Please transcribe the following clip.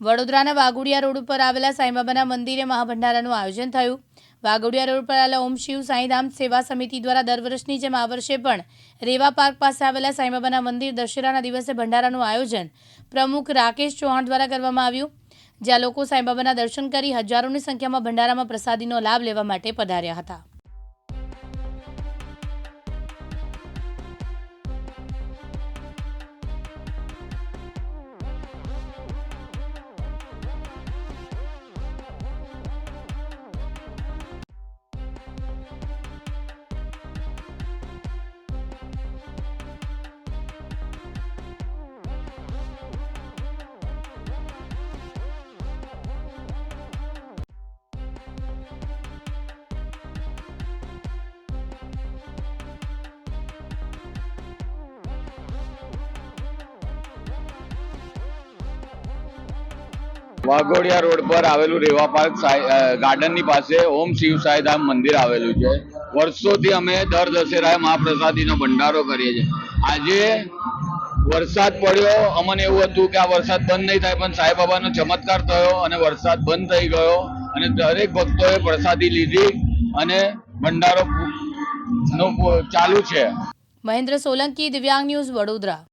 વડોદરાના વાઘોડિયા રોડ ઉપર આવેલા સાંઈબાબાના મંદિરે મહાભંડારાનું આયોજન થયું. વાઘોડિયા રોડ પર આવેલા ઓમ શિવ સાંઈધામ સેવા સમિતિ દ્વારા દર વર્ષની જેમ આ વર્ષે પણ રેવા પાર્ક પાસે આવેલા સાંઈબાબાના મંદિર દશેરાના દિવસે ભંડારાનું આયોજન પ્રમુખ રાકેશ ચૌહાણ દ્વારા કરવામાં આવ્યું. જ્યાં લોકો સાંઈબાબાના દર્શન કરી હજારોની સંખ્યામાં ભંડારામાં પ્રસાદીનો લાભ લેવા માટે પધાર્યા હતા. વાઘોડિયા રોડ પર આવેલું રેવા પાર્ક સાઈ- ગાર્ડનની પાસે ઓમ શિવ સાઈધામ મંદિર આવેલું છે. વર્ષોથી અમે દર દશેરાએ મહાપ્રસાદીનો ભંડારો કરીએ છીએ. આજે વરસાદ પડ્યો, અમને એવું હતું કે આ વરસાદ બંધ નહીં થાય, પણ સાંઈબાબાનો ચમત્કાર થયો અને વરસાદ બંધ થઈ ગયો અને દરેક ભક્તોએ પ્રસાદી લીધી અને ભંડારો ચાલુ છે. મહેન્દ્ર સોલંકી, દિવ્યાંગ ન્યૂઝ વડોદરા.